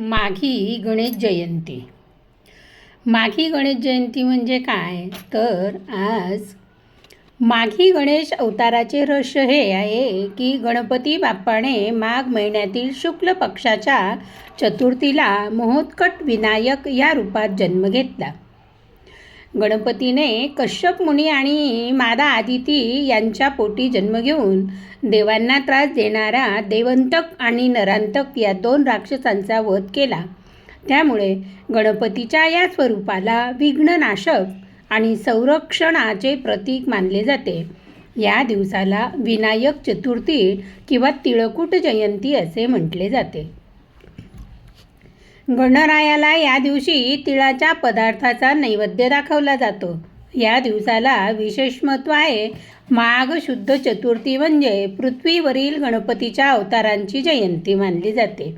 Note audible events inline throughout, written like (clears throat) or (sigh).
माघी गणेश जयंती. माघी गणेश जयंती म्हणजे काय? तर आज माघी गणेश अवताराचे रहस्य हे आहे की गणपती बाप्पाने माघ महिन्यातील शुक्ल पक्षाच्या चतुर्थीला मोहोत्कट विनायक या रूपात जन्म घेतला. गणपतीने कश्यप मुनी आणि मादा आदिती यांच्या पोटी जन्म घेऊन देवांना त्रास देणारा देवंतक आणि नरांतक या दोन राक्षसांचा वध केला. त्यामुळे गणपतीच्या या स्वरूपाला विघ्ननाशक आणि संरक्षणाचे प्रतीक मानले जाते. या दिवसाला विनायक चतुर्थी किंवा तिळकूट जयंती असे म्हटले जाते. गणरायाला या दिवशी तिळाच्या पदार्थाचा नैवेद्य दाखवला जातो. या दिवसाला विशेष महत्त्व आहे. माघ शुद्ध चतुर्थी म्हणजे पृथ्वीवरील गणपतीच्या अवतारांची जयंती मानली जाते.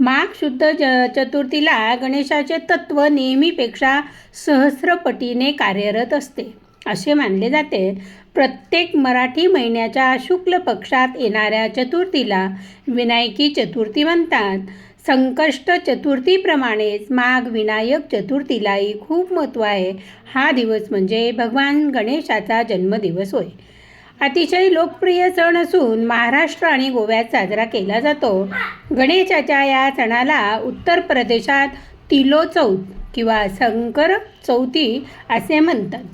माघ शुद्ध ज चतुर्थीला गणेशाचे तत्त्व नेहमीपेक्षा सहस्रपटीने कार्यरत असते. असे मानले जाते. प्रत्येक मराठी महिन्याच्या शुक्ल पक्षात येणाऱ्या चतुर्थीला विनायकी चतुर्थी म्हणतात. संकष्ट चतुर्थीप्रमाणेच माघ विनायक चतुर्थीलाही खूप महत्त्व आहे. हा दिवस म्हणजे भगवान गणेशाचा जन्मदिवस होय. अतिशय लोकप्रिय सण असून महाराष्ट्र आणि गोव्यात साजरा केला जातो. गणेशाच्या या सणाला उत्तर प्रदेशात तिलो चौथ किंवा शंकर चौथी असे म्हणतात.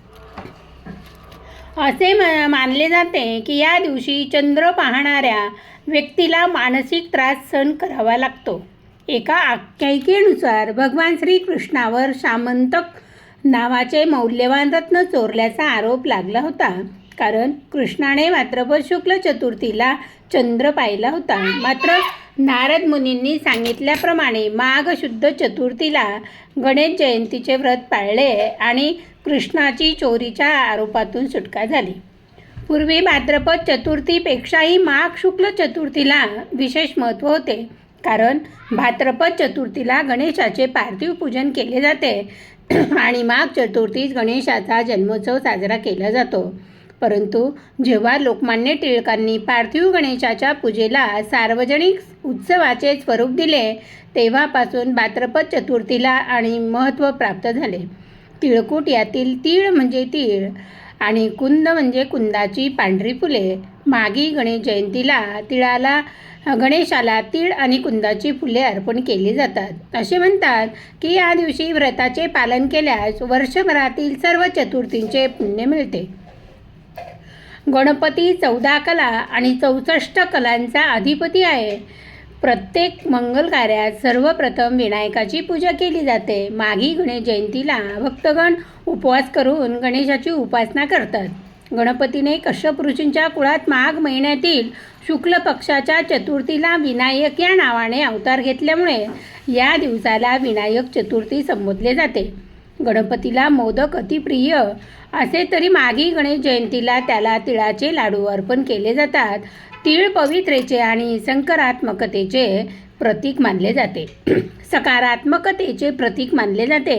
असे म मानले जाते की या दिवशी चंद्र पाहणाऱ्या व्यक्तीला मानसिक त्रास सहन करावा लागतो. एका आख्यायिकेनुसार भगवान श्रीकृष्णावर सामंतक नावाचे मौल्यवान रत्न चोरल्याचा आरोप लागला होता. कारण कृष्णाने मात्र शुक्ल चतुर्थीला चंद्र पाहिला होता. मात्र नारद मुनींनी सांगितल्याप्रमाणे माघ शुद्ध चतुर्थीला गणेश जयंतीचे व्रत पाळले आणि कृष्णाची चोरीच्या आरोपातून सुटका झाली. पूर्वी भाद्रपद चतुर्थीपेक्षाही माघ शुक्ल चतुर्थीला विशेष महत्त्व होते. कारण भाद्रपद चतुर्थीला गणेशाचे पार्थिव पूजन केले जाते. आणि माघ चतुर्थीस गणेशाचा जन्मोत्सव साजरा केला जातो. परंतु जेव्हा लोकमान्य टिळकांनी पार्थिव गणेशाच्या पूजेला सार्वजनिक उत्सवाचे स्वरूप दिले तेव्हापासून भाद्रपद चतुर्थीला आणि महत्त्व प्राप्त झाले. तिळकूट यातील तीळ म्हणजे तीळ आणि कुंद म्हणजे कुंदाची पांढरी फुले. मागी गणेश जयंतीला तिळाला गणेशाला तीळ आणि कुंदाची फुले अर्पण केली जातात. असे म्हणतात की या दिवशी व्रताचे पालन केल्यास वर्षभरातील सर्व चतुर्थींचे पुण्य मिळते. गणपती चौदा कला आणि चौसष्ट कलांचा अधिपती आहे. प्रत्येक मंगल कार्यात सर्वप्रथम विनायकाची पूजा केली जाते. माघी गणेश जयंतीला भक्तगण उपवास करून गणेशाची उपासना करतात. गणपतीने कश्यप ऋषींच्या कुळात माघ महिन्यातील शुक्ल पक्षाच्या चतुर्थीला विनायक या नावाने अवतार घेतल्यामुळे या दिवसाला विनायक चतुर्थी संबोधले जाते. गणपतीला मोदक अतिप्रिय असे तरी मागी गणेश जयंतीला त्याला तिळाचे लाडू अर्पण केले जातात. तीळ पवित्रेचे आणि संकरात्मकतेचे प्रतीक मानले जाते. (clears throat) सकारात्मकतेचे प्रतीक मानले जाते.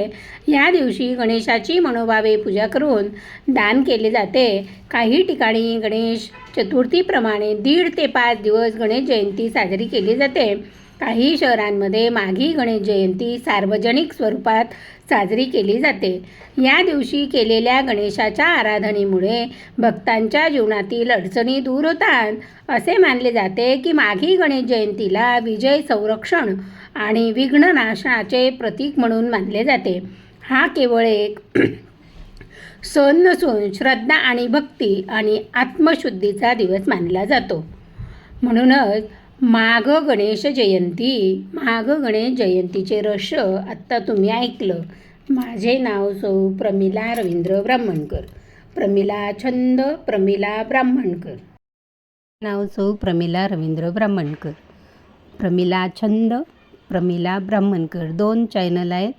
या दिवशी गणेशाची मनोभावे पूजा करून दान केले जाते. काही ठिकाणी गणेश चतुर्थीप्रमाणे दीड ते पाच दिवस गणेश जयंती साजरी केली जाते. काही शहरांमध्ये माघी गणेश जयंती सार्वजनिक स्वरूपात साजरी केली जाते. या दिवशी केलेल्या गणेशाच्या आराधनेमुळे भक्तांच्या जीवनातील अडचणी दूर होतात. असे मानले जाते की माघी गणेश जयंतीला विजय संरक्षण आणि विघ्ननाशनाचे प्रतीक म्हणून मानले जाते. हा केवळ एक (clears throat) सण नसून श्रद्धा आणि भक्ती आणि आत्मशुद्धीचा दिवस मानला जातो. म्हणूनच माघ गणेश जयंती माघ गणेश जयंतीचे रश आत्ता तुम्ही ऐकलं. माझे नाव सौ प्रमिला रवींद्र ब्राह्मणकर. प्रमिला छंद प्रमिला ब्राह्मणकर. नाव सौ प्रमिला रवींद्र ब्राह्मणकर. प्रमिला छंद प्रमिला ब्राह्मणकर. दोन चॅनल आहेत.